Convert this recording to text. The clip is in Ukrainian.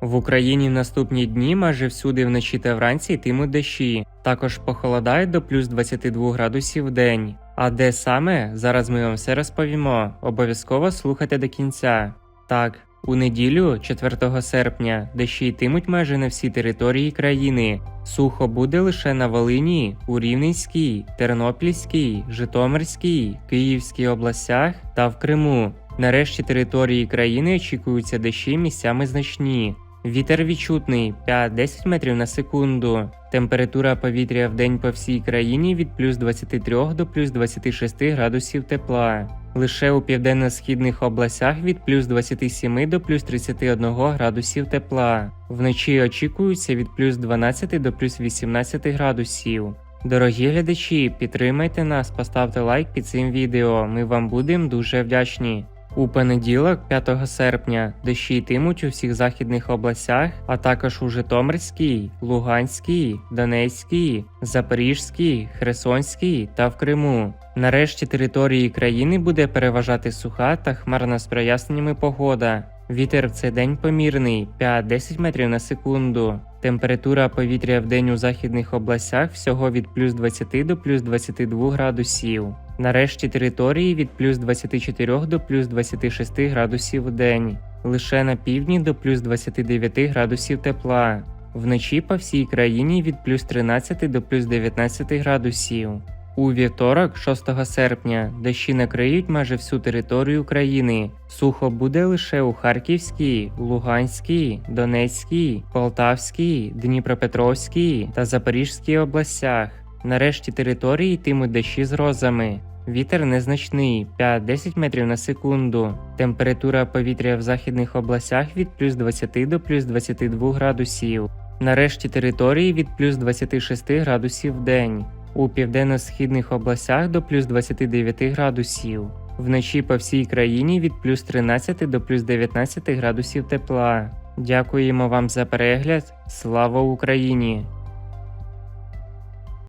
В Україні наступні дні майже всюди вночі та вранці йтимуть дощі. Також похолодає до плюс 22 градусів в день. А де саме, зараз ми вам все розповімо. Обов'язково слухайте до кінця. Так, у неділю, 4 серпня, дощі йтимуть майже на всій території країни. Сухо буде лише на Волині, у Рівненській, Тернопільській, Житомирській, Київській областях та в Криму. Нарешті території країни очікуються дощі місцями значні. Вітер відчутний 5-10 метрів на секунду. Температура повітря в день по всій країні від плюс 23 до плюс 26 градусів тепла. Лише у південно-східних областях від плюс 27 до плюс 31 градусів тепла. Вночі очікується від плюс 12 до плюс 18 градусів. Дорогі глядачі, підтримайте нас, поставте лайк під цим відео. Ми вам будемо дуже вдячні. У понеділок, 5 серпня, дощі йтимуть у всіх західних областях, а також у Житомирській, Луганській, Донецькій, Запорізькій, Херсонській та в Криму. Нарешті території країни буде переважати суха та хмарна з проясненнями погода. Вітер в цей день помірний 5-10 метрів на секунду. Температура повітря в день у західних областях всього від плюс 20 до плюс 22 градусів. Нарешті території від плюс 24 до плюс 26 градусів в день. Лише на півдні до плюс 29 градусів тепла. Вночі по всій країні від плюс 13 до плюс 19 градусів. У вівторок, 6 серпня, дощі накриють майже всю територію країни. Сухо буде лише у Харківській, Луганській, Донецькій, Полтавській, Дніпропетровській та Запорізькій областях. Нарешті території йтимуть дощі з розами. Вітер незначний 5-10 метрів на секунду. Температура повітря в західних областях від плюс 20 до плюс 22 градусів. Нарешті території від плюс 26 градусів в день. У південно-східних областях до плюс 29 градусів. Вночі по всій країні від плюс 13 до плюс 19 градусів тепла. Дякуємо вам за перегляд. Слава Україні!